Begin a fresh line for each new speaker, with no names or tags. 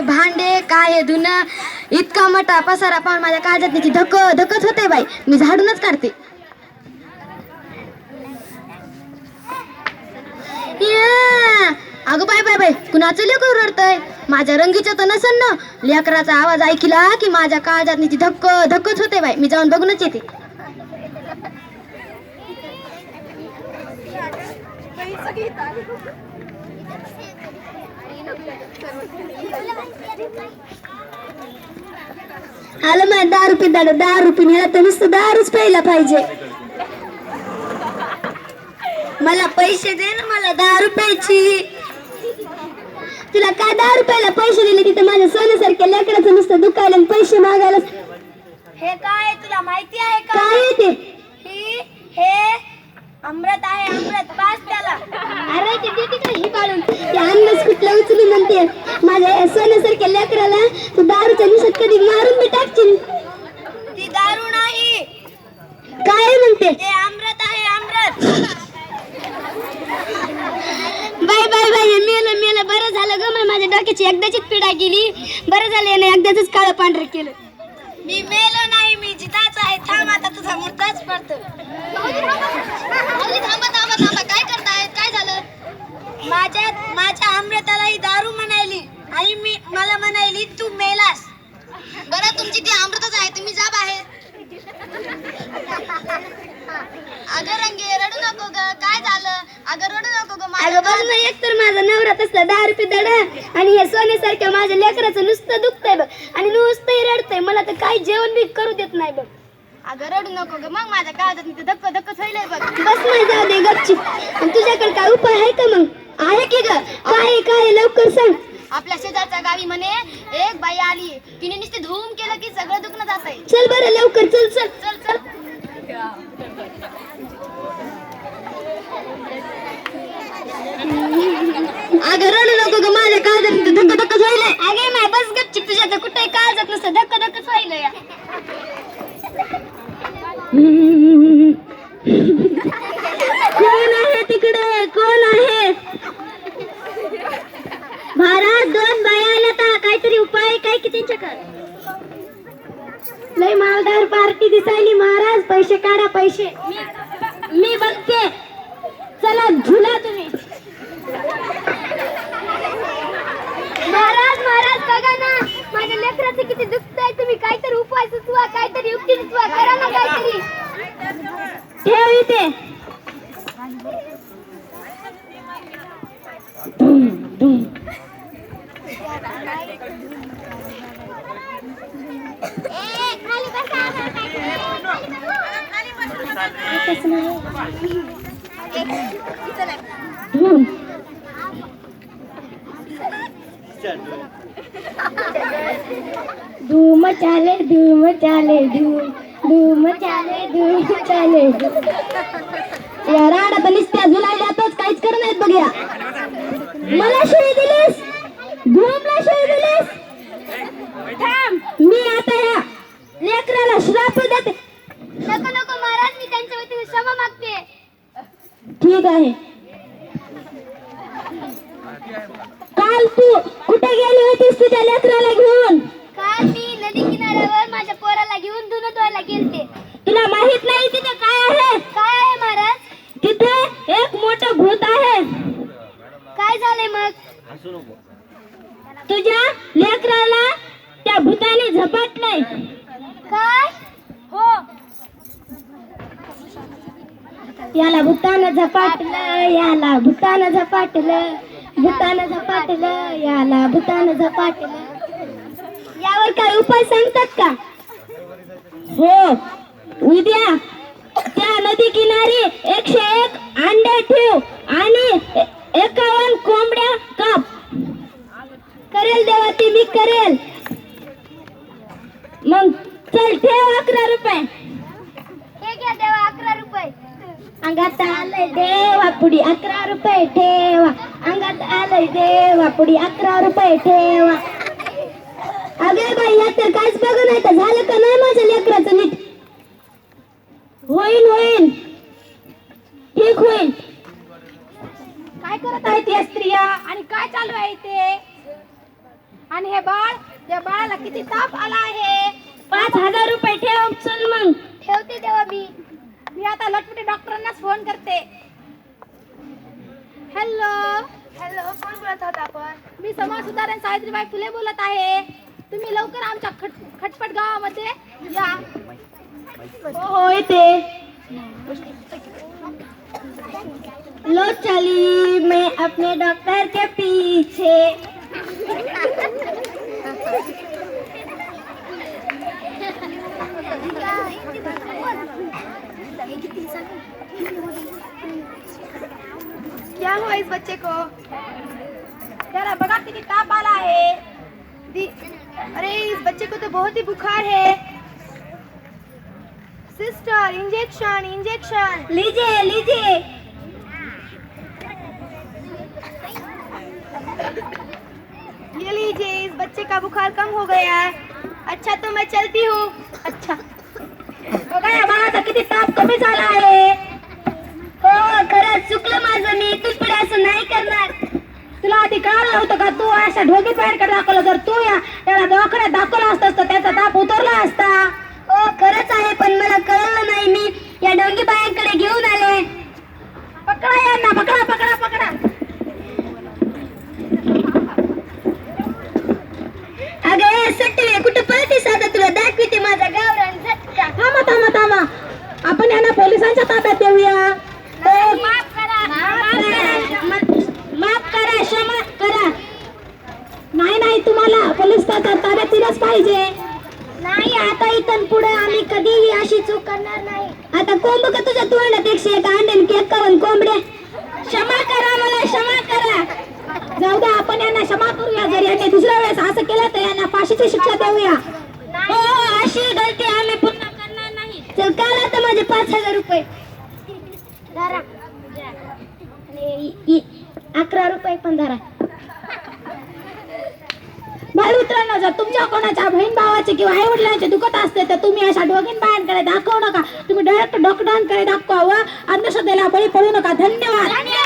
भांडे काय धुणं इतका मोठा पसारा पाहून माझ्या काळजात धक धकत होते बाई. मी झाडूनच काढते. अगं बाय बाय बाय कुणाचं लेकर रडतंय? माझ्या रंगीचं तर नसन ना. लेकराचा आवाज ऐकला की माझ्या काळजात ती धक्क धक्कच होते बाई. मी जाऊन बघूनच येते. आलं माझ्या दहा रुपये दाडं. दहा रुपये मिळाला तर नुसतं दारूच प्यायला पाहिजे. मला पैसे दे ना मला दहा रुपयाची. तुला काय दहा रुपयाला पैसे दिले तिथे माझ्या सोन्यासारख्या लेकराचं नुसतं दुखायला पैसे मागायला?
हे काय तुला माहिती आहे का?
काय ते?
ही हे अमृत आहे अमृत. पास त्याला
अरे ते देते का ही काढून ते अन्नच कुठलं म्हणते माझ्या सोन्यासारख्या लेकराला तू दारूच्या निशात कधी मारून बी टाकशील?
ती दारू नाही.
काय म्हणते
ते? अमृत आहे अमृत
बाय बाय बाय हे मेलं मेलं. बरं झालं ग मला माझ्या डोक्याची एकदाचीच पिढा गेली. बरं झालं याने एकदाच काळं पांढरं केलं.
मी मेलो नाही मी जिताच आहे. थांब आता तुझा मुर्दाच पडतो.
थांबा थांबा थांबा. काय करताय? काय झालं?
माझ्या माझ्या अमृताला ही दारू म्हणायली आणि मी मला म्हणायली तू मेलास.
बरं तुमची ती अमृतच आहे तुम्ही जा बाहेर. अगं रंगे रडू नको ग. काय झालं? अगं रडू नको ग अगं बघ ना एक तर माझा नवरा तसला दहा रुपये दडा आणि हे सोन्यासारख्या माझ्या लेकराचं नुसतं दुखतंय बघ आणि नुसतंही रडतंय. मला तर काही जेवण बी करू देत नाही बघ. अगं रडू नको ग. मग माझ्या काळजात धक्क धक्क होईल बघ. बस नाही जाऊ दे गपची. तुझ्याकडे काय उपाय आहे का मग? आहे की ग? काय काय लवकर सांग. आपल्या शेजारच्या गावी म्हणे एक बाई आली. तिने नुसते धूम केलं की सगळं दुखणं जात आहे चल बरं लवकर चल चल. चल चल. अगं रडू नको ग माझ्या काळजात धक्क धक्क होईल अगे माय बस गपची तुझ्या कुठे काळजात नसतं धक्क धक्कच होईल या कोण आहे तिकडे कोण आहे महाराज दोन बाया आल्या आता काहीतरी उपाय आहे काय की त्यांच्याकडे लय मालदार पार्टी दिसायली महाराज पैसे काढा पैसे. मी बघते चला झुला तुम्ही. महाराज महाराज बघा ना. माझ्या लेकराचं किती दुखत आहे तुम्ही काहीतरी उपाय सुचवा काहीतरी युक्ती सुचवा. करा ना काहीतरी. ठेव इथे. धूम धूम चाले धूम चाले धूम धूम चाले धूम चाले. या राडा तर नुसत्या जुलायल्यातच काहीच करत नाहीत बघ या. मला शिळी दिलीस? धूमला शिळी दिलीस? थांब. मी आता या लेकराला श्राप देते नको नको महाराज मी त्यांच्या वतीने क्षमा मागते ठीक आहे. काल तू कुठे गेली होतीस तुझ्या लेकराला घेऊन?
काल मी नदी किनाऱ्यावर माझ्या पोराला घेऊन धुणं धुवायला गेलते.
तुला माहीत नाही तिथे काय आहे?
काय आहे महाराज?
तिथे एक मोठं भूत आहे.
काय झालंय मग?
तुझ्या लेकराला त्या भूताने झपाटलंय.
काय? हो.
याला भूतान झपाटलं याला भूतान झपाटलं भूतान झपाटलं याला भूतान झपाटलं. यावर काय उपाय सांगतात का? हो उद्या त्या नदी किनारी एकशे एक अंडे ठेव आणि ए- एकावन्न कोंबड्या काप करेल देवा ती मी करेल मग चल ठेव अकरा रुपये
हे घ्या देवा अकरा रुपये
अंगात आलंय देवा पुढी अकरा रुपये ठेवा. अंगात आलंय देवा पुढी अकरा रुपये ठेवा. अगे बाई या तर काहीच बघ नाही तर झालं का नाही माझ्या लेकराचं नीट? होईल होईल ठीक होईल.
काय करत आहेत या स्त्रिया? आणि काय चालू आहे ते
आणि हे बाळ? त्या बाळाला किती ताप आला आहे?
पाच हजार रुपये ठेव चल मग. ठेवते तेव्हा मी.
मी आता लटपटी डॉक्टरांनाच फोन करते. हॅलो
हॅलो कोण बोलत होता आपण?
मी समाज सुधारण सावित्रीबाई फुले बोलत आहे. तुम्ही लवकर आमच्या खट खटपट गावामध्ये या.
हो हो येते लो चली मैं अपने डॉक्टर के पीछे. क्या हुआ इस बच्चे को?
त्याला बघा किती ताप आहे
दी- अरे, इस बच्चे को तो बहुत ही बुखार है। सिस्टर इंजेक्शन इंजेक्शन लीजिए लीजिए। ये लीजिए, इस बच्चे का बुखार कम हो गया है। अच्छा तो मैं चलती हूँ। अच्छा।
बघा या बाळाचा किती ताप कमी झाला आहे
हो। खरंच चुकलं माझं मी पुढे असं नाही करणार.
तुला आधी कळालं नव्हतं का? तू अशा ढोगी बाहेरकडे दाखवलं. जर तू या त्याला दवाखान्यात दाखवला असतास तर त्याचा ताप उतरला असता.
हो खरंच आहे पण मला कळलं नाही. मी या डोंगी बायांकडे घेऊन आले.
पकडा यांना पकडा पकडा पकडा.
अगं ए, कुठं पळतेस आता तुला? दाखविते माझा गावरान झटका.
थांबा थांबा थांबा. आपण यांना पोलिसांच्या ताब्यात देऊया
हो, माफ करा माफ करा क्षमा करा
नाही नाही तुम्हाला पोलीस ताब्यात ताब्यात दिलंच पाहिजे.
नाही आता इथून पुढे आम्ही कधीही अशी चूक करणार नाही. आता कोंब का तुझ्या तोंडात एकशे एक अंडे केक करून कोंबड्या क्षमा करा मला क्षमा करा.
जाऊ द्या आपण यांना क्षमा करूया. जर याने दुसऱ्या वेळेस असं केलं तर यांना फाशीची शिक्षा देऊया.
हो हो, अशी गलती आम्ही पुन्हा करणार नाही. चल काल आता माझे पाच हजार रुपये. धरा. आणि इ- इ- अकरा रुपये पण धरा
बाळ मित्रांनो जर तुमच्या कोणाच्या बहीण भावाचे किंवा आई वडिलांचे दुखत असते तर तुम्ही अशा दोघीं बायांकडे दाखवू नका. तुम्ही डायरेक्ट डॉक्टरांकडे दाखवा व अंधश्रद्धेला बळी पडू नका. धन्यवाद
धन्यवाद.